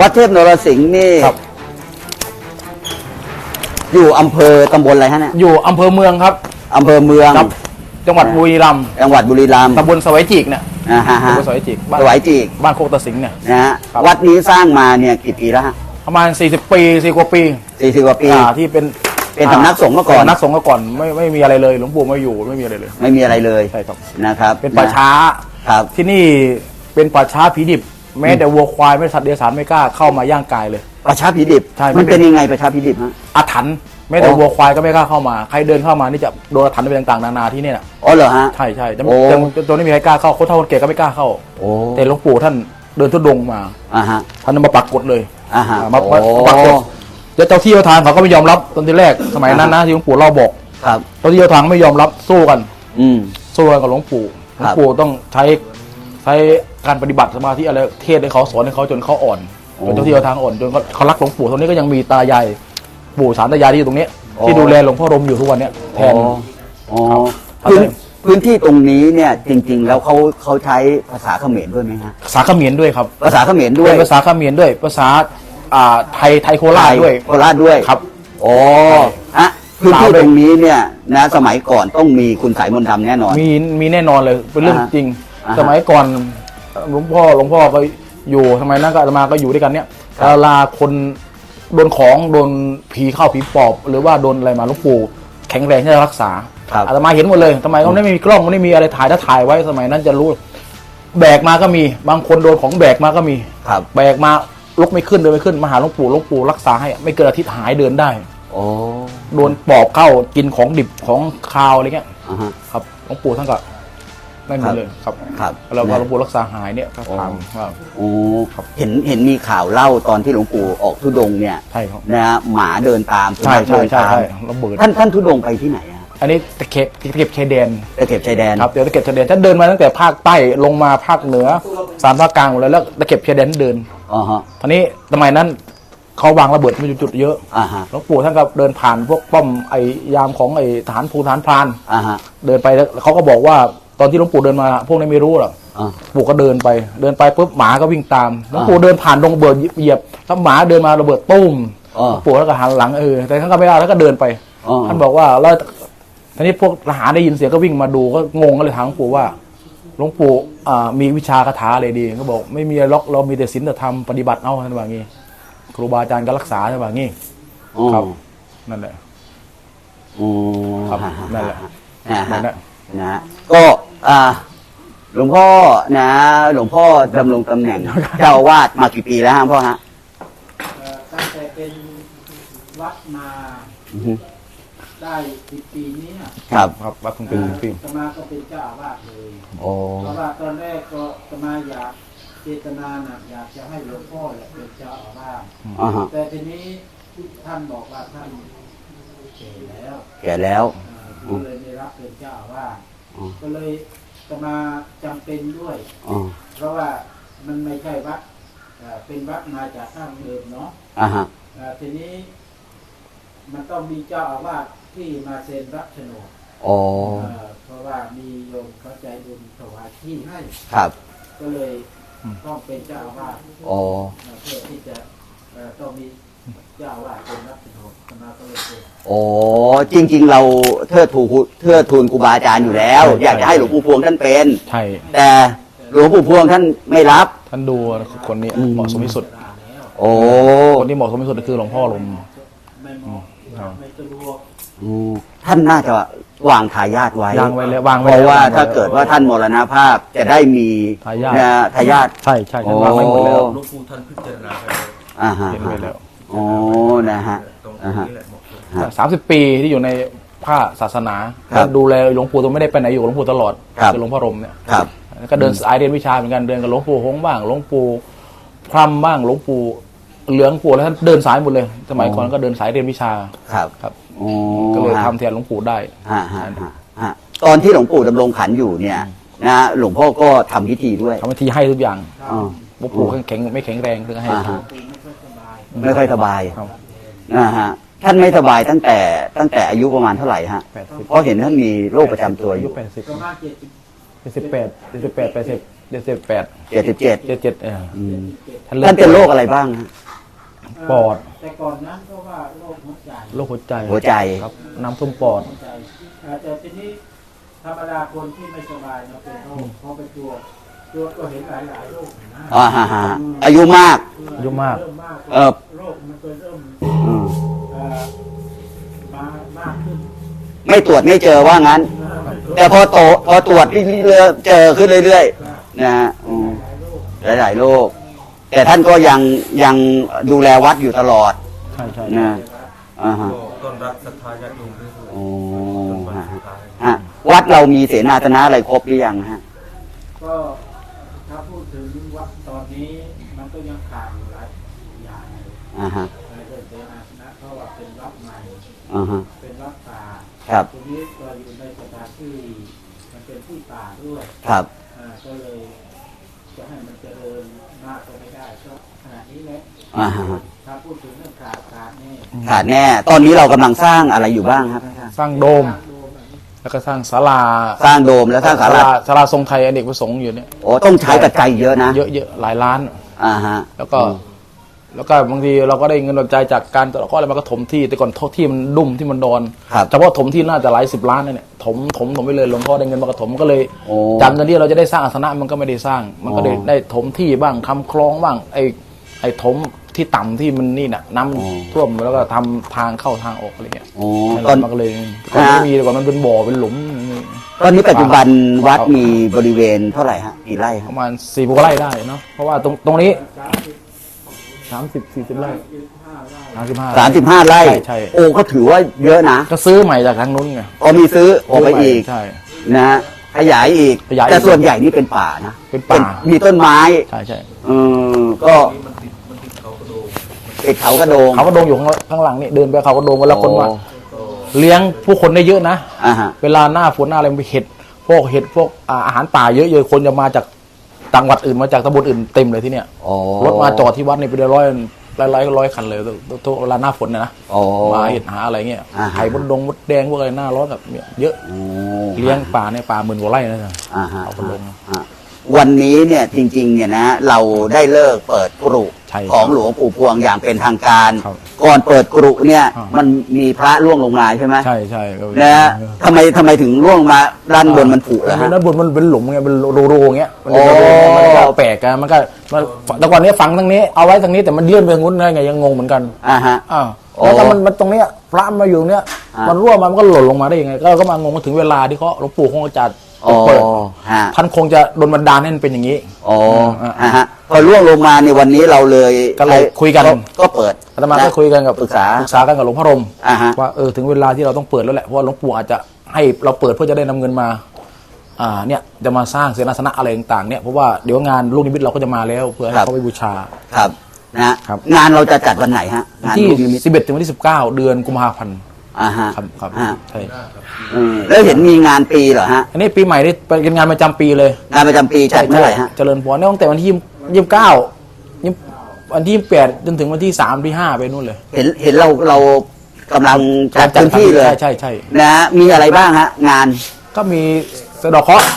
วัดเทพนรสิงห์นี่ครับ อยู่อำเภอตำบลอะไรฮะเนี่ยอยู่อำเภอเมืองครับอำเภอเมืองครับ จังหวัดบุรีรัมย์จังหวัดบุรีรัมย์ตำบลสวัยจีกเนี่ยนะฮะฮะตำบลสวัยจีกบ้านสวายจีกบ้านโคกตะสิงห์เนี่ย นะฮะครับ วัดนี้สร้างมาเนี่ยกี่ปีแล้วฮะประมาณ 40 ปีสี่กว่าปีสี่สิบกว่าปี อ่าที่เป็นเป็นสำนักสงฆ์มาก่อนสำนักสงฆ์มาก่อนไม่ไม่มีอะไรเลยหลวงปู่ไม่อยู่ไม่มีอะไรเลยไม่มีอะไรเลยใช่ครับ นะครับเป็นป่าช้า ครับ ที่นี่เป็นป่าช้าผีดิบ แม้แต่วัวควายไม่สัตว์เดรัจฉานไม่กล้าเข้ามาย่างกายเลย ประชาพิดิบใช่มันไม่เป็เป็นนยังไงประชาพิดิบฮะ อาถรรพ์แม้แต่โอ้วัวควายก็ไม่กล้าเข้ามาใครเดินเข้ามานี่จะโดนอาถรรพ์ไปต่างๆนานาที่เนี่ยน่ะอ๋อเหรอฮะ ใช่ใช่จะโอ้จะตัวนี้มีใครกล้าเข้าคนเฒ่าคนแก่ก็ไม่กล้าเข้า โอ้แต่หลวงปู่ท่านเดินทุดงค์มา อ่าฮะท่านมาปักกฎเลยอ่าฮะอ่ามามาโอ้มาปักกฎแล้วเจ้าที่เจ้าทางเขาก็ไม่ยอมรับตอนที่แรกสมัยนั้นนะที่หลวงปู่เล่าบอกครับ เจ้าที่เจ้าทางไม่ยอมรับสู้กัน อืม สู้กันกับหลวงปู่หคลรัวบงปู่ต้องใช้ใช้การปฏิบัติสมาธิอะไรเทศให้เขาสอนให้เขาจนเขาอ่อนโอ้จนเจ้าที่เจ้าทางอ่อนจนเขาเขารักหลวงปู่ตรงนี้ก็ยังมีตายายปู่สารตายายที่อยู่ตรงนี้โอ้ที่ดูแลหลวงพ่อรมอยู่ทุกวันเนี้ยแทน อ๋อครับ พื้นครับพื้นที่ตรงนี้เนี่ยจริง ๆ แล้วเขาเขาใช้ภาษาเขมรด้วยไหมฮะภาษาเขมรด้วยครับ ภาษาเขมรด้วยเป็นภาษาเขมรด้วยภาษาอ่าไทยไทยโคราชด้วยโคราชด้วยครับโอ้อะพื้นที่ตรงนี้เนี่ยนะสมัยก่อนต้องมีคุณสายมนต์ดำแน่นอน มีมีแน่นอนเลยเป็นเรื่องอ่าฮะจริง อ่าฮะ สมัยก่อนหลวงพ่อหลวงพ่อก็อยู่สมัยนั้นก็อาตมาก็อยู่ด้วยกันเนี่ยเวลาคนโดนของโดนผีเข้าผีปอบ หรือว่าโดนอะไรมาหลวงปู่แข็งแรงที่จะรักษาครับ อาตมาเห็นหมดเลยสมัยเขาไม่มีกล้องไม่มีอะไรถ่ายถ้าถ่ายไว้สมัยนั้นจะรู้แบกมาก็มีบางคนโดนของแบกมาก็มี ครับแบกมาลุกไม่ขึ้นเดินไม่ขึ้นมาหาหลวงปู่หลวงปู่รักษาให้ไม่เกินอาทิตย์หายเดินได้ โอ้โดนปอบเข้ากินของดิบของคาวอะไรเงี้ยอ่าฮะ ครับหลวงปู่ท่านก็ ไม่หมครัดบเลยครับครับแล้วก็นะหลวงปู่รักษาหายเนี่ยก็โอ้ถามว่า โอ้เห็นเห็นมีข่าวเล่าตอนที่หลวงปู่ออกทุดงค์เนี่ยใช่ครับนะฮะหมาเดินตามสุใช่นัขใช่เดินใช่ตามใช่ระเบิดท่านท่านทุดงค์ไปที่ไหนอะอันนี้ตะเข็บตะเข็บชายแดนตะเข็บชายแดนครับเดี๋ยวตะเข็บชายแดนท่านเดินมาตั้งแต่ภาคใต้ลงมาภาคเหนือสามภาคกลางหมดเลยแล้วตะเข็บชายแดนเดินอ๋อฮะทีนี้สมัยนั้นเขาวางระเบิดไม่จุดๆเยอะอ่าฮะหลวงปู่ท่านก็เดินผ่านพวกป้อมไอ้ยามของไอ้ทหารภูทหารพรานอ่าฮะเดินไปแล้วเขาก็บอกว่า ตอนที่หลวงปู่เดินมาพวกนี้ไม่รู้หรอกอ่า ปู่ก็เดินไปเดินไปปุ๊บหมาก็วิ่งตามหลวงปู่เดินผ่านตรงระเบิดเหยียบถ้าหมาเดินมาระเบิดตุ้มอ๋อหลวงปู่แล้วก็หันหลังเออแต่ท่านก็ไม่ได้แล้วก็เดินไป อ๋อท่านบอกว่าแล้วทีนี้พวกทหารได้ยินเสียงก็วิ่งมาดูก็งงก็เลยถามหลวงปู่ว่าหลวงปู่อ่ามีวิชาคาถาอะไรดีก็บอก ไม่มีอะไรหรอกเรามีแต่ศีลธรรมปฏิบัติเอาท่านว่างี้ ครูบาอาจารย์ก็รักษาท่านว่างี้ อ๋อครับ นั่นแหละ อ๋อครับฮะฮะนั่นแหละนะนั่ฮะนแหละ นะฮะก็อ่าหลวงพ่อนะ หลวงพ่อดำรงตำแหน่งเจ้าอาวาดมากี่ปีแล้วฮะพ่อฮะเอ่อตั้งแต่เป็นวัดมาอือฮึได้สิบปีเนี้ครับครับวัดคุณเป็นฟิล์มสมาก็เป็นเจ้าอาวาสเลยโอ้เพราะว่าตอนแรกก็สมาอยากเจตนาน่ะอยากจะให้หลวงพ่อเนี่ยเป็นเจ้าอาวาสอ่าฮะแต่ทีนี้ท่านบอกว่าท่านเก่แล้วแก่แล้วเอ่อ ก็เลยไม่รับเป็นเจ้าอาวาสอืมก็เลยสมาจำเป็นด้วยอ๋อเพราะว่ามันไม่ใช่วัดเอ่อเป็นวัดมาจากข้างเดิมเนาะอ่าฮะอ่าทีนี้ มันต้องมีเจ้าอาวาสที่มาเซ็นรับโฉนดโอ้เอ่อเพราะว่ามีโยมเข้าใจบุญถวายที่ให้ครับ ก็เลยต้องเป็นเจ้าอาวาสโอ้เอ่อเพื่อที่จะเอ่อต้องมี เจ้าอาวาสเป็นรับโฉนดคณะก็เลยเป็นโอ้จริง ๆ เราเทิดทูนเทิดทูนครูบาอาจารย์อยู่แล้ว อยากจะให้หลวงปู่พวงท่านเป็น ใช่ แต่หลวงปู่พวงท่านไม่รับ ท่านดูคนนี้อืมเหมาะสมที่สุดตาแล้วโอ้คนที่เหมาะสมที่สุดก็คือหลวงพ่อลมไม่เหมาะครับไม่สะดวกอืมท่านน่าจะวางทายาทไว้วางไว้แล้ววางเพไว้แล้วราะว่าางไว้ถ้าเกิดว่าท่านมรณภาพจะได้มีทายาท นะทายาท ใช่ใช่ท่านวางไว้หมดแล้วโอ้หลวงปู่ท่านพิจารณาไปแล้วอ่าฮะ เห็นไว้แล้ว โอ้นะฮะตรงอ่าฮะนี้แหละเหมาะสมครับสามสิบปีที่อยู่ในผ้าศาสนาครับดูแลหลวงปู่ตัวไม่ได้ไปไหนอยู่กับหลวงปู่ตลอดครับคือหลวงพ่อรมเนี่ยครับแล้วก็เดินสายเรียนวิชาเหมือนกันเดินกับหลวงปู่หงส์บ้างหลวงปู่พรำบ้างหลวงปู่เหลืองปู่แล้วท่านเดินสายหมดเลย สมัยก่อนก็เดินสายเรียนวิชาครับครับโอ้ก็เลยฮะทำแทนหลวงปู่ได้ฮะฮะฮะฮะตอนที่หลวงปู่ดำรงขันอยู่เนี่ยนะฮะหลวงพ่อก็ทำพิธีด้วยทำพิธีให้ทุกอย่างอ๋อหลวงปู่แข็งไม่แข็งแรงก็ให้อ่าฮะ ไม่ค่อยสบายไม่ค่อยสบายครับ นะฮะท่านไม่สบายตั้งแต่ตั้งแต่อายุประมาณเท่าไหร่ฮะแปดสิบเพราะเห็นท่านมีโรคประจำตัวออายุยู่แปดสิบประมาณเจ็ดสิบเจ็ดสิบแปดเจ็ดสิบแปดแปดสิบเจ็ดสิบแปดเจ็ดสิบเจ็ดเจ็ดเจ็ดเอออืมท่านเริ่มท่านเป็นโรคอะไรบ้างฮะ ปอดแต่ก่อนนั้นก็ว่าโรคหัวใจโรคหัวใจหัวใจ ครับ น้ำท่วมปอด หัวใจเอ่อแต่ทีนี้ธรรมดาคนที่ไม่สบายเนาะเป็นโรคเขาไปตรวจตรวจ ก็เห็นหลายๆโรคนะอ่าฮะฮะอายุมาก อายุมาก เริ่มมากเอ่อโรคมันก็เริ่มอืมเอ่อมามากขึ้นไม่ตรวจไม่เจอว่างั้นแต่พอโตพอตรวจที่เรื่อยๆเจอขึ้นเรื่อยๆนะฮะอืมหลายๆโรคแต่ท่านก็ยังยังดูแลวัดอยู่ตลอดใช่ใช่นะอ่าฮะ ก็ต้อนรับศรัทธาญาติโยมเรื่อยๆโอ้ จนวันฮะสุดท้าย ฮะวัดเรามีเสนาสนะอะไรครบหรือยังฮะ ก็ถ้าพูดถึงวัด ตอนนี้มันก็ยังขาดอยู่หลายอย่างเลยอ่าฮะในเรื่องเสนาสนะเพราะว่าเป็นวัดใหม่อ่าฮะเป็นวัดป่าครับตรงนี้เราอยู่ในสถานที่มันเป็นที่ป่าด้วยครับอ่าก็เลยจะให้มันเจริญมากก็ไม่ได้ก็ขนาดนี้แหละอ่าฮะถ้าพูดถึงเรื่องขาดขาดนี่ขาดแน่ ตอนนี้เรากำลังสร้างอะไรอยู่บ้างครับ สร้างโดมโดม แบบนี้แล้วก็สร้างศาลาสร้างโดมแล้วสร้างศาลาศาลาทรงไทยอเนกประสงค์อยู่เนี่ยโอ้ต้องใช้ปัจจัยเยอะนะเยอะเยอะหลายล้านอ่าฮะแล้วก็แล้วก็บางทีเราก็ได้เงินปัจจัยจากการเราก็อะไรมาก็ถมที่แต่ก่อนที่มันดุ่มที่มันดอนครับเฉพาะถมที่น่าจะหลายสิบล้านนะเนี่ยถมถมถมไปเลยหลวงพ่อได้เงินมากระถมก็เลยโอ้จากเงินที่เราจะได้สร้างอาสนะมันก็ไม่ได้สร้าง มันก็ได้อ๋อได้ถมที่บ้างทำคลองบ้างไอ้ไอ้ถม ที่ต่ำที่มันนี่น่ะน้อ๋อำท่วมแล้วก็ทำทางเข้าทางออกอะไรเงี้ยโอ้นั่นแหตอละนมันก็เลยก่อนไม่มีแต่ก่อนมันเป็นบ่อเป็นหลุมตอนนี้ปัจจุบันวัดมีบริเวณเท่าไหร่ฮะกี่ไร่คปรับระมาณสี่กว่าไร่ได้เนาะเพราะว่าตรงตรงนี้สามสิบสี่สิบไร่สามสิบห้า สามสิบห้าไร่ ใช่ใช่ โอ้ก็ถือว่าเยอะนะก็ซื้อใหม่จากทางนู้นไงพอมีซื้อออกไปอีก ใช่ นะฮะขยายอีกขยายอีกแต่ส่วนใหญ่นี่เป็นป่านะเป็นป่า มีต้นไม้ใช่ใช่ เออก็ ติดเขากระโดง เขาก็โดงอยู่ข้างข้างหลังนี่เดินไปเขาก็โดงเวลาคนว่าโอ้เลี้ยงผู้คนได้เยอะนะอ่าฮะ เวลาหน้าฝนหน้าอะไรมันเห็ด พวกเห็ดพวกอ่าอาหารป่าเยอะๆคนจะมาจากต่างจังหวัดอื่นมาจากตำบลอื่นเต็มเลยที่เนี่ยโอ้รถมาจอดที่วัดนี่ไปได้ร้อยร้อยร้อยร้อยคันเลยทุกทุกเวลาหน้าฝนนะนะโอ้มาเห็ดหาอะไรเงี้ยอ่าฮะ ไข่มดดงมดแดงพวกอะไรหน้าร้อนแบบเนี่ยเยอะโอ้เลี้ยงป่าในป่าหมื่นกว่าไร่นะจ๊ะอ่าฮะเอาไปลงฮะ วันนี้เนี่ยจริงๆเนี่ยนะเราได้เลิกเปิดกรุใช่ครับของหลวงปู่พวงอย่างเป็นทางการ ครับก่อนเปิดกรุเนี่ยอ่ามัมันมีพระล่วงลงมาใช่ไหมใช่ใช่ก็นะฮะทำไมทำไมถึงล่วงมาด้านบนมันผุแล้แล้ววฮะ ด้านบนมันเป็นหลุมไงเป็นรูๆอย่างเงี้ยมันโอ้มันก็แปลกกันมันก็มันแต่ก่อนเนี้ยฝังทางนี้เอาไว้ทางนี้แต่มันเลื่อนไปทางนู้นได้ไงยังงงเหมือนกัน อ่าฮะ อ้าวโอ้แล้วถ้ามันมันตรงเนี้ยพระมาอยู่ตรงเนี้ยอ่ามั มันรั่วมามันก็หล่นลงมาได้ยังไงก็ก็มางงมาถึงเวลาที่เขาหลวงปู่คงจะจัด อ๋อเปิดฮะท่านคงจะโดนบันดาลให้มันเป็นอย่างนี้ อ๋ออ่าอ่าฮะพอล่วงลงมาในวันนี้เราเลยก็เลยคุยกัน ก็เปิดอาตมาก็นะคุยกันกับปรึกษาปรึกษากันกับหลวงพ่อรมอ่าฮะว่าเออถึงเวลาที่เราต้องเปิดแล้วแหละเพราะว่าหลวงปู่อาจจะให้เราเปิดเพื่อจะได้นำเงินมาอ่าเนี่ยจะมาสร้างเสนาสนะอะไรต่างๆเนี่ยเพราะว่าเดี๋ยวงานลูกนิมิตเราก็จะมาแล้ว เพื่อให้ครับเขาไปบูชาครับนะฮะครับงานเราจะจัดวันไหนฮะงานที่ลูกนิมิต11ถึงวันที่19 เดือนกุมภาพันธ์ อ่าฮะครับครับฮะใช่เออแล้วเห็นมีงานปีเหรอฮะอันนี้ปีใหม่นี่เป็นงานประจำปีเลยงานประจำปีจัดเมื่อไหร่ฮะเจริญพรเนี่ยตั้งแต่วันที่ยี่สิบเก้ายี่วันที่แปดจนถึงวันที่สามที่ห้าไปนู่นเลย เห็นเห็นเราเรากำลังจัดพื้นที่เลยใช่ใช่ใช่นะฮะมีอะไรบ้างฮะ งานก็มีสะเดอกเคราะห์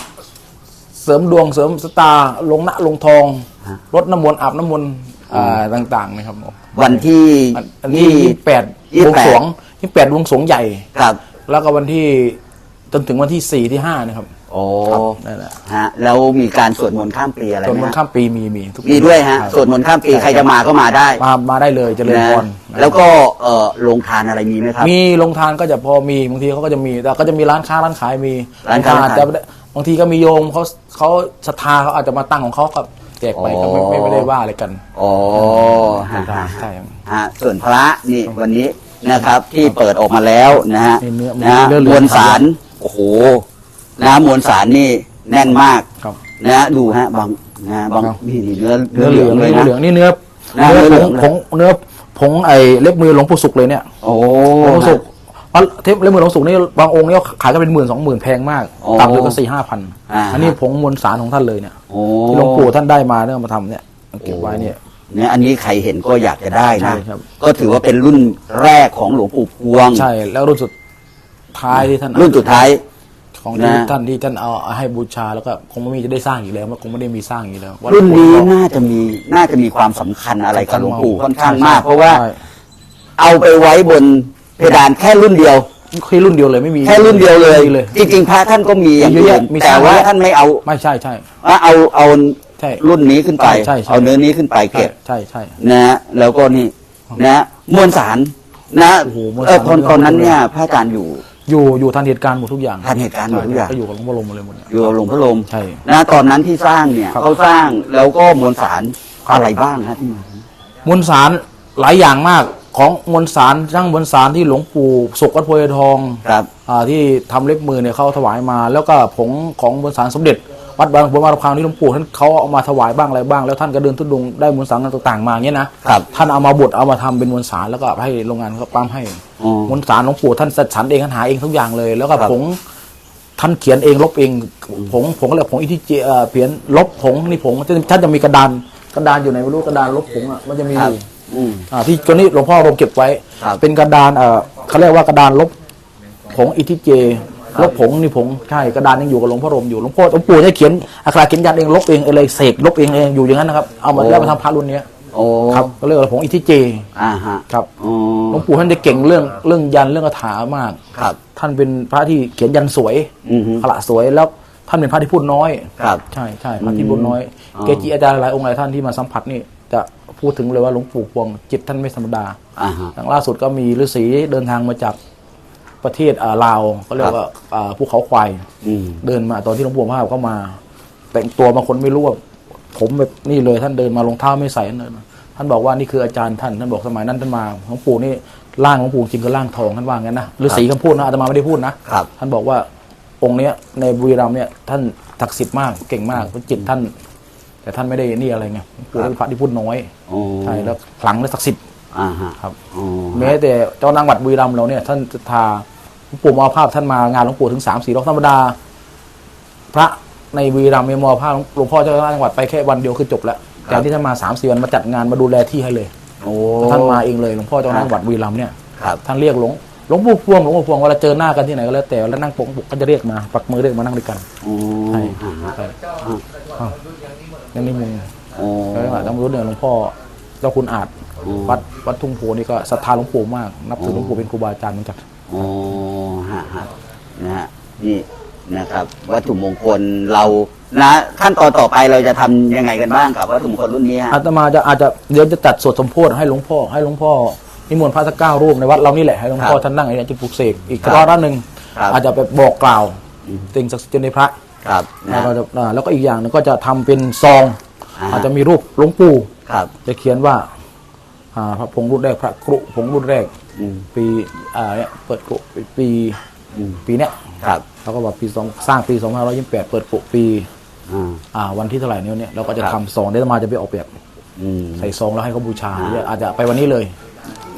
เสริมดวงเสริมสตาร์ลงหน้าลงทองฮะรดน้ำมนต์อาบน้ำมนต์อ่าต่างๆนะครับผมวันที่อันอันที่ยี่แปดยี่วสิงบแปดสวง ยี่แปดวงสวงใหญ่ ครับแล้วก็วันที่จนถึงวันที่สี่ที่ห้านะครับโอ้ครับนั่นแหละฮะแล้วมีการสวดมนต์ข้ามปีอะไรจนไหมวันฮะข้ามปีมีมีทุกปีมีด้วยฮะครับสวดมนต์ข้ามปีใครจะมาก็มาได้มามาได้เลยเจริญนะพรแล้วก็เอ่อโรงทานอะไรมีไหมครับ มีโรงทานก็จะพอมีบางทีเขาก็จะมีแต่ก็จะมีร้านค้าร้านขายมีร้านค้าอาจจะบางทีก็มีโยมเขาเขาศรัทธาเขาอาจจะมาตั้งของเขาก็แจกไปก็ไม่ไม่ไม่ได้ว่าอะไรกัน อ๋อฮะฮะใช่ครับ ฮะส่วนพระนี่วันนี้ นะครับ ที่เปิดออกมาแล้วนะฮะนี่เนื้อนะฮะเนื้อเหลืมองวลสารโอ้โหนะมวลสารนี่แน่นมากครับ นะฮะดูฮะบางนะฮะบางครับนี่นี่เนื้อเนื้อเหลืองเลยเนื้อนะ เหลืองนี่เนื้อนะเนื้อเนื้อเหลืผองงผงเนื้อผงไอ้เล็บมือหลวงปู่สุกเลยเนี่ยโอ้หลวงปู่สุกเพราะเทปเล็บมือหลวงปู่สุกนี่บางองค์เนี่ยขายกันเป็นหมื่นสองหมื่นแพงมากโอ้ต่ำเลยก็สี่ห้าพันอ่า อันนี้ผงมวลสารของท่านเลยเนี่ยโอ้ ที่หลวงปู่ท่านได้มาเนี่ยเอามาทำเนี่ยเก็บไว้เนี่ย เนี่ยอันนี้ใครเห็นก็อยากจะได้ใช่นะครับ ก็ถือว่าเป็นรุ่นแรกของหลวงปู่พวง ใช่ แล้วรุ่นสุดท้ายที่ท่านรุ่นสุดท้าย ของที่นะ ท่านที่ท่านเอาให้บูชาแล้วก็คงไม่มีจะได้สร้างอีกแล้วมันคงไม่ได้มีสร้างอีกแล้ววัดรุ่นนี้หลวงปู่น่าจะมีน่าจะมีความสำคัญอะไรกับหลวงปู่ค่อนข้างมากใช่เพราะว่าใช่เอาไปไว้บนเพดานแค่รุ่นเดียว แค่รุ่นเดียวเลยไม่มีแค่รุ่นเดียวเลยเลย จริงๆพระท่านก็มีอย่างเยอะอื่แยะนมีแต่ว่าสร้างไว้ท่านไม่เอาไม่ใช่ใช่ ว่าเอาเอา ใช่รุ่นนี้ขึ้นไป ใช่ใช่ เอาเนื้อนี้ขึ้นไปเก็บใช่ใช่ นะฮะแล้วก็นี่นะฮะมวลสารนะโอ้โหมวลสาร เออตอนเยอะตอนนั้นมากเลยเนี่ยพระอาจารย์อยู่ อยู่อยู่ทันเหตุการณ์หมดทุกอย่างทันเหตุการณ์หมดทุกอย่าง ก็อยู่กับหลวงพ่อลมหมดเลยหมดเนี่ย อยู่กับหลวงพ่อลมใช่ นะตอนนั้นที่สร้างเนี่ยครับเขาสร้างแล้วก็มวลสารอะไรบ้างฮะที่มามวลสารหลายอย่างมากของมวลสารทั้งมวลสารที่หลวงปู่สุกวัดโพธิ์ทอง ครับ อ่าที่ทำเล็บมือเนี่ยเขาถวายมา แล้วก็ผงของมวลสารสมเด็จ วัดบางบัวมาราคางที่หลวงปู่ท่านเขาเอามาถวายบ้างอะไรบ้างแล้วท่านก็เดินทุดงค์ได้มวลสารต่างๆมาเงี้ยนะครับท่านเอามาบดเอามาทำเป็นมวลสารแล้วก็ให้โรงงานเขาปั๊มให้อ๋อมวลสารหลวงปู่ท่านจัดสรรเองท่านหาเองทุกอย่างเลย แล้วก็ครับผงท่านเขียนเองลบเองผงผงอะไรผงอิทิเจเอ่อเขียนลบผงนี่ผงท่านจะมีกระดานกระดานอยู่ไหนไม่รู้กระดานลบผงอะมันจะมีคอรับยู่อืมอ่าที่ตัวนี้หลวงพ่อลงเก็บไว้ครับเป็นกระดานเอ่อเขาเรียกว่ากระดานลบผงอิทิเจ ลบผงนี่ผงใช่กระดานยังอยู่กับหลวงพ่อรมอยู่หลวงพ่อหลวงปู่เนี่ยเขียนอักขระเขียนยันเองลบเองอะไรเสกลบเองเองอยู่อย่างนั้นนะครับเอามาแล้วมาทำพระรุ่นเนี้ยโอ้ครับก็เรียกว่าผงอิทิเจอ่าฮะครับอ๋อหลวงปู่ท่านจะเก่งเรื่องเรื่องยันเรื่องคาถามากครับ ท่านเป็นพระที่เขียนยันสวยอือฮึขละสวยแล้วท่านเป็นพระที่พูดน้อยครับใช่ใช่พระที่พูดน้อยอ๋อเกจิอาจารย์หลายองค์หลายท่านที่มาสัมผัสนี่จะพูดถึงเลยว่าหลวงปู่พวงจิตท่านไม่ธรรมดาอ่าฮะอย่างล่าสุดก็มีฤาษีเดินทางมาจาก ประเทศอ่าลาวก็เรียกว่าอ่าภูเขาควายอืม เดินมาตอนที่หลวงปู่ภาพเข้ามา แต่งตัวบางคนไม่รู้ว่าผมแบบนี่เลยท่านเดินมารองเท้าไม่ใส่เดินมาท่านบอกว่านี่คืออาจารย์ท่านท่านบอกสมัยนั้นท่านมาหลวงปู่นี่ร่างของปู่จริงคือร่างทองท่านว่างั้นนะฤาษีคำพูดนะอาตมาไม่ได้พูดนะครับ ท่านบอกว่าองค์เนี้ยในบุรีรัมย์เนี่ยท่านศักดิ์สิทธิ์มากเก่งมากเพราะจิตท่าน แต่ท่านไม่ได้นี่อะไรไงหลวงปู่เป็นพระที่พูดน้อยโอ้ใช่แล้วขลังและศักดิ์สิทธิ์ อ่าฮะครับโอ้แม้แต่เจ้านางวัดบุรีรัมย์เราเนี่ยท่านจะทาห ลวงปู่มรภาพท่านมางานหลวงปู่ถึงสามสี่รอบธรรมดา พระในบุรีรัมย์มีมรภาพหลวงพ่อเจ้าคณะจังหวัดไปแค่วันเดียวคือจบแล้วแต่ที่ท่านมาสามสี่วันมาจัดงานมาดูแลที่ให้เลยโอ้ท่านมาเองเลยหลวงพ่อเจ้าคณะจังหวัดบุรีรัมย์เนี่ยครับท่านเรียกหลวงหลวงปู่พวงหลวงปู่พวงเวลาเจอหน้ากันที่ไหนก็แล้วแต่แล้วนั่งปกปุกก็จะเรียกมาปักมือเรียกมานั่งด้วยกันโอ้ใช่อ่าฮะใช่อ้าวยังนี่มึงโอ้แล้วจังหวัดต้องรู้เนี่ยหลวงพ่อเจ้าคุณอาจอืมวัดวัดทุ่งโพนี่ก็ศรัทธาหลวงปู่มาก นับถือหลวงปู่เป็นครูบาอาจารย์เหมือนกัน โอ้ฮะฮะนะฮะนี่นะครับ วัตถุมงคลเรานะ ขั้นตอนต่อไปเราจะทำยังไงกันบ้างกับวัตถุมงคลรุ่นนี้ฮะอาตมาจะอาจจะเดี๋ยวจะจัดสวดสมโพธิให้หลวงพ่อให้หลวงพ่อนิมนต์พระสักเก้ารูปในวัดเรานี่แหละให้หลวงพ่อครับท่านนั่งไอ้เนี่ยจะปลุกเสกอีกครับรอบหนึ่งครับอาจจะไปบอกกล่าวสิ่งศักดิ์สิทธิ์ในพระครับนะแล้วก็จะอ่าแล้วก็อีกอย่างหนึงก็จะทำเป็นซองอ่าอาจจะมีรูปหลวงปู่ ครับ จะเขียนว่าอ่าพระผงรุ่นแรกพระกรุผงรุ่นแรกอืม ปีอ่าเนี่ยเปิดกรุปีอืมปีเนี้ยครับแล้วก็บอกปีสองสร้างปี2528เปิดกรุปีอ่าอ่าวันที่เท่าไหร่เนี่ยเนี่ยเราก็จะครับทำซองเดี๋ยวอาตมาจะไปออกแบบอืมใส่ซองแล้วให้เขาบูชาอ่าเดี๋ยวอาจจะไปวันนี้เลย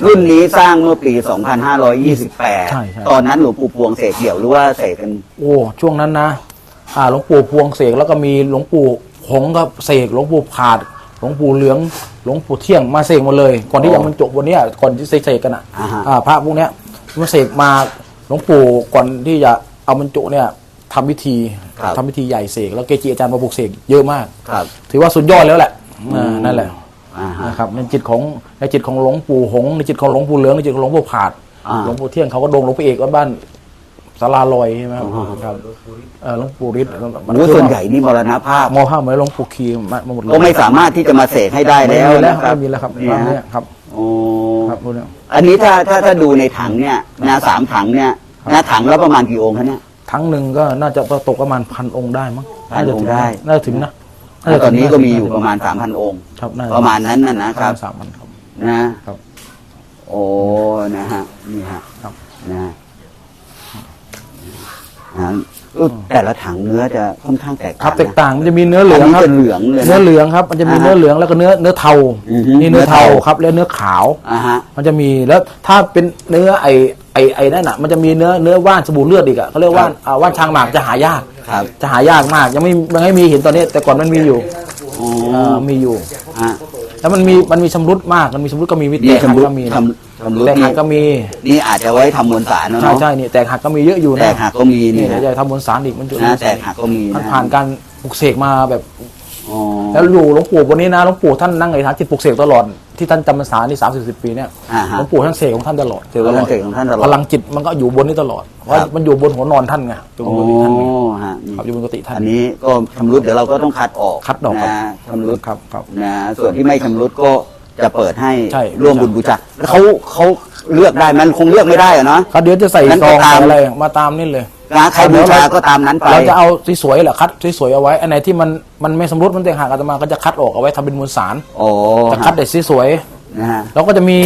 รุ่นนี้สร้างเมื่อปีใช่ใช่2528 ตอนนั้นหลวงปู่พวงเสกเดี่ยวหรือว่าเสกกัน โอ้ ช่วงนั้นนะ อ่าหลวงปู่พวงเสกแล้วก็มีหลวงปู่หงส์กับเสกหลวงปู่ขาดห ลวงปู่เหลืองหลวงปู่เที่ยงมาเสกหมดเลย ก่อนที่อ๋อจะมันจบวันเนี้ยก่อนที่เสกกันอะอ่าฮะอ่าพระพวกเนี้ยมาเสกมาหลวงปู่ก่อนที่จะเอามันจุเนี่ยทำพิธีครับทำพิธีใหญ่เสกแล้วเกจิอาจารย์มาปลุกเสกเยอะมากครับถือว่าสุดยอดแล้วแหละอ่านั่นแหละอ่าฮะนะครับในจิตของในจิตของหลวงปู่หงส์ในจิตของหลวงปู่เหลืองในจิตของหลวงปู่ผาดอ่าหลวงปู่เที่ยงเขาก็โดงหลวงปู่เอกวัดบ้าน สาราลอยใช่ไหมครับอ๋อครับเออหลวงปู่ฤทธิ์โอ้ส่วนใหญ่นี่มรณภาพมอห้าเหมือนหลวงปู่คีมามาหมดเลยก็ไม่สามารถที่จะมาเสกให้ได้ไม่แล้วมีแล้วนะครับไม่มีแล้วครับเนี่ยเนี่ยฮะครับโอ้ครับพวกเนี้ยอันนี้ถ้าถ้าถ้าดูในถังเนี่ยนะสามถังเนี่ยนะถังแล้วประมาณกี่องค์คะเนี่ยทั้งหนึ่งก็น่าจะตกประมาณพันองค์ได้มั้งพันองค์ได้น่าจะถึงนะแล้วตอนนี้ก็มีอยู่ประมาณสามพันองค์ครับน่าจประมาณนั้นนะนะครับสามพันครับนะ ครับ โอ้นะฮะนี่ฮะครับนะฮะ นะเออแต่ละถังเนื้อจะค่อนข้างแตกครับต่างแตกนะต่างมันจะมีเนื้อเหลืองอันนี้ครับจะเหลืองเลยนะเนื้อเหลืองครับ มันจะมีอ่าฮะเนื้อเหลืองแล้วก็เนื้อเนื้อเทาอือฮึนี่เนื้อเทาเนื้อเทาครับ แล้วเนื้อขาวอ่าฮะมันจะมีแล้วถ้าเป็นเนื้อไอไอไอนั่นอะมันจะมีเนื้อเนื้อว่านสบู่เลือดอีกอะเขาเรียกว่านอ่าว่านช้างหมากจะหายากครับจะหายากมาก ยังไม่ยังไม่มีเห็นตอนนี้ แต่ก่อนมันมีอยู่โอ้อ่ามีอยู่ฮะ แล้วมันมีมันมีชำรุดมากมันมีชำรุดก็มีวินี่แตกหัชำกรุดก็มีนะชำชำรุดแตกนี่หักก็มีนี่อาจจะไว้ทำมวลสารเนอะใช่เนาะใช่นี่แตกหักก็มีเยอะอยู่แตนะกหักก็มีนี่นี่เดี๋ยวนะจะทำบนสารอีกมันจะนะแตกหักก็มีมันนะผ่านการปลุกเสกมาแบบอ๋อ แล้วอยู่หลวงปู่วันนี้นะหลวงปู่ท่านนั่งในฐานจิตปลุกเสกตลอดที่ท่านจำพรรษานี่สามสิบสิบปีเนี่ยอ่าหฮะลวงปู่ท่านเสกของท่านตลอดเสกตลพลัองดเสกของท่านตลอดพลังจิตมันก็อยู่บนนี้ตลอดเพราะครับมันอยู่บนหัวนอนท่านไงอยู่บโอ้นกุฏิท่านไงฮะนี่ครับอยู่บนกุฏิท่านอันนี้ก็ชำรุดเดี๋ยวเราก็ต้องคัดออกคัดออกครับนะชำรุดครับครับนะส่วนที่ไม่ชำรุดก็จะเปิดให้ใช่ร่วมบุญบูชาแล้วเขาเขาเลือกได้มันคงเลือกไม่ได้อะเนาะเขาเดี๋ยวจะใส่งั้นซก็องตามใส่อะไรมาตามนี่เลย นะใครบูชาก็ตามนั้นไป เราจะเอาสวยๆแหละคัดสวยๆเอาไว้ อันไหนที่มันมันไม่สำรุดมันแตกหักอาตมาก็จะคัดออกเอาไว้ทำเป็นมวลสารโอ้จะคัดแต่สวยนะฮะๆแล้วก็จะมี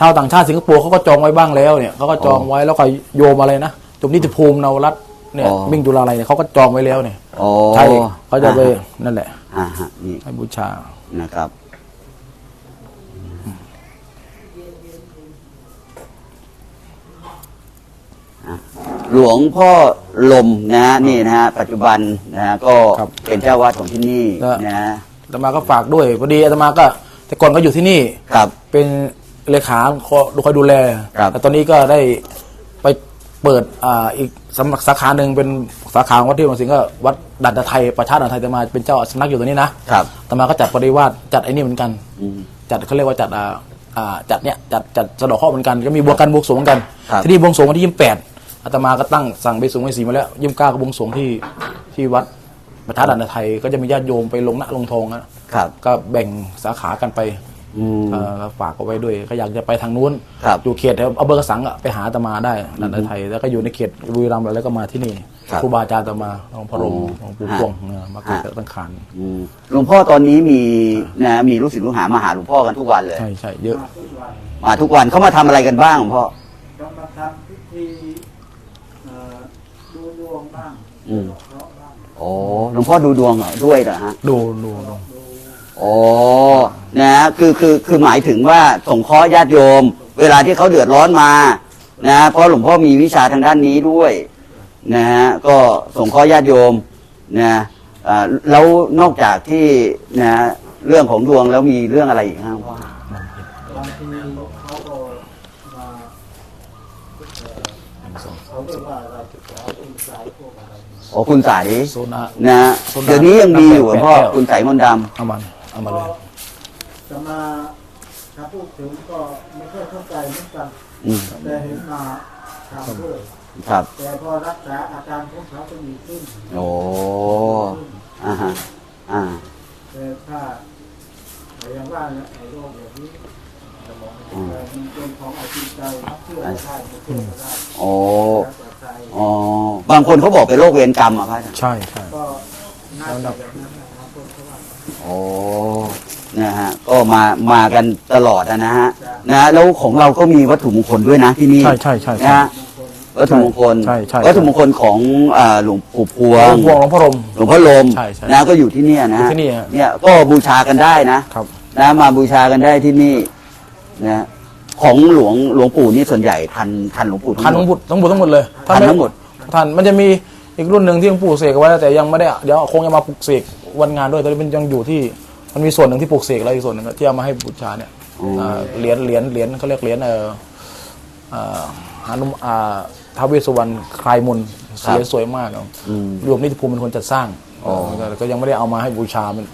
ชาวต่างชาติสิงคโปร์เขาก็จองไว้บ้างแล้วเนี่ยเขาก็จองไว้แล้วก็โยมอะไรนะจมนิติภูมินวรัตน์เนี่ยมิ่งจุฬาอะไรเนี่ยเขาก็จองไว้แล้วเนี่ยโอ้ใช่เขาจะไปนั่นแหละอ่าฮะนี่ให้บูชานะครับอะ หลวงพ่อลมนะฮะนี่นะฮะปัจจุบันนะฮะก็ครับ เป็นเจ้าวาดของที่นี่แล้วนะฮะอาตมาก็ฝากด้วยพอดีอาตมาก็ แต่ก่อนก็อยู่ที่นี่ ครับ เป็นเลขาคอยคอยดูแลครับแต่ตอนนี้ก็ได้ไปเปิดอ่าอีกสำนักสาขาหนึ่งเป็นสาขาของวัดที่วังสิงห์ก็วัดดันตะไทยประชาดันตะไทยอาตมาเป็นเจ้าสำนักอยู่ตรงนี้นะครับอาตมาก็จัดปริวาสจัดไอ้นี่เหมือนกันอืมจัดเขาเรียกว่าจัดอ่าอ่าจัดเนี้ยจัดจัดสะเดอกข้อเหมือนกันก็มีบวงกันบวงสรวงเหมือนกัน ครับ ที่นี่บวงสรวงวันที่ยี่สิบแปด อาตมาก็ตั้งสั่งไปสูงไปสีมาแล้วยี่สิบเก้าก็บวงสรวงที่ที่วัดประชาดันตะไทยก็จะมีญาติโยมไปลงหน้าลงทองนะครับ ก็แบ่งสาขากันไปอืม เอ่อก็ฝากเอาไว้ด้วยก็อยากจะไปทางนู้นครับ อยู่เขตเอาเบอร์กระสังอะไปหาอาตมาได้นันทไทยแล้วก็อยู่ในเขตบุรีรัมย์แล้วก็มาที่นี่ครับครูบาอาจารย์อาตมาหลวงพ่อรมอ๋อหลวงปู่ฮะพวงเนี่ยมาเกิดฮะ ตั้งขานอืมหลวงพ่อตอนนี้มีนะมีลูกศิษย์ลูกหามาหาหลวงพ่อกันทุกวันเลย ใช่ใช่เยอะ มาทุกวันมาทุกวันเขามาทำอะไรกันบ้างหลวงพ่อต้องมาทำพิธีเอ่อดูดวงบ้าง อืมเคราะห์บ้างโอ้หลวงพ่อดูดวงเหรอด้วยเหรอฮะ ดูดูดูโอ้นะ คือ คือ คือหมายถึงว่าสงเคราะห์ญาติโยม เวลาที่เขาเดือดร้อนมา นะ เพราะหลวงพ่อมีวิชาทางด้านนี้ด้วย นะฮะ ก็สงเคราะห์ญาติโยม นะอ่าแล้วนอกจากที่ นะ เรื่องของดวงแล้วมีเรื่องอะไรอีกครับหลวงพ่อบางทีเขาก็มาเอ่อเขาเรียกว่าอะไรเขาเป็นสายพวก อะไรโอ้คุณใสโซนานะโซดาเดี๋ยวนี้ยังมีอยู่หลวงพ่อแปดแก้ว คุณใสมนต์ดเอามาเอามาเลย จะมาถ้าพูดถึงก็ไม่ค่อยเข้าใจเหมือนกันำอืมแต่เห็นมาทำด้วยครับแต่พอรักษาอาการของเขาจะดีขึ้นโอ้อ่าฮะอ่าแต่ถ้าอย่างว่าเนี่ยไอ้โรคแบบนี้ อืมเอ่อมันเป็นของอาชีพใจเชื่อไม่ได้ไม่เชื่อไม่ได้โอ้แล้วแต่ใจอ๋อบางคนเขาบอกเป็นโรคเวรกรรมอะพระอาจารย์ใช่ใช่ก็น่าจะแบบนั้นนะครับคนเขาว่าโอ้นะฮะ ก็มามากันตลอดอะนะฮะนะฮะแล้วของเราก็มีวัตถุมงคลด้วยนะที่นี่ใช่ใช่ใช่นะใช่ฮะวัตถุมงคลใช่ใช่วัตถุมงคลของอ่าหลวงปู่พวหลงวงพ่อหลวงพ่อรมหลวงพ่อลมใช่ใช่นะก็อยู่ที่เนี่ยนะอยู่ฮะที่นี่ฮะเนี่ยก็บูชากันได้นะครับนะมาบูชากันได้ที่นี่ นะของหลวงหลวงปู่นี่ส่วนใหญ่ทันทันหลวงปู่ทันทั้ทั้งงหหมมดดทั้งหมดทั้งหมดเลยทันทั้งหมดทันมันจะมีอีกรุ่นหนึ่งที่หลวงปู่เสกเอาไว้แล้วแต่ยังไม่ได้เดี๋ยวคงจะมาปลุกเสกวันงานด้วยตอนนี้มันยังอยู่ที่มันมีส่วนหนึ่งที่ปลุกเสกแล้วอีกส่วนหนึ่งที่เอามาให้บูชาเนี่ยอืมอ่าเหรียญเหรียญเหรียญเขาเรียกเหรียญเออเอ่อหานุมอ่าท้าวเวสสุวรรณคลายมนต์ครับเหรียญสวยมากครับอืมรวมนิติภูมิเป็นคนจัดสร้างอ๋อเออก็ยังไม่ได้เอามาให้บูชามัน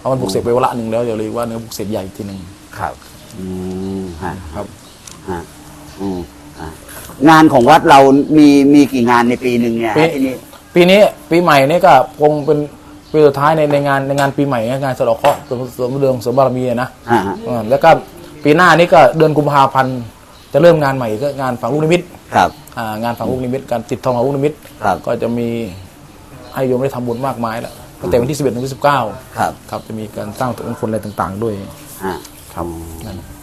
เอามันปลุกเสกไปวาระหนึ่งแล้วเดี๋ยวเลยว่าเนื้อปลุกเสกใหญ่อีกทีหนึ่งครับ อืมฮะครับฮะอืมอะงานของวัดเรามีมีกี่งานในปีหนึ่งเนี่ยปีที่นี่ปีนี้ปีใหม่นี่ก็คงเป็นปีสุดท้ายในในงานในงานปีใหม่งานสะเดอกเคราะห์เสริมเสริมเรืองเสริมบารมีอะนะอ่าฮะอ่าแล้วก็ปีหน้านี่ก็เดือนกุมภาพันธ์จะเริ่มงานใหม่ก็งานฝังลูกนิมิตครับ อ่างานฝังลูกนิมิตการติดทองฝังลูกนิมิตครับ ก็จะมีให้โยมได้ทำบุญมากมายแล้วตั้งแต่วันที่ 11ถึง19 ครับครับจะมีการสร้างตัวองค์คนอะไรต่าง ๆ ด้วย ฮะ ทำ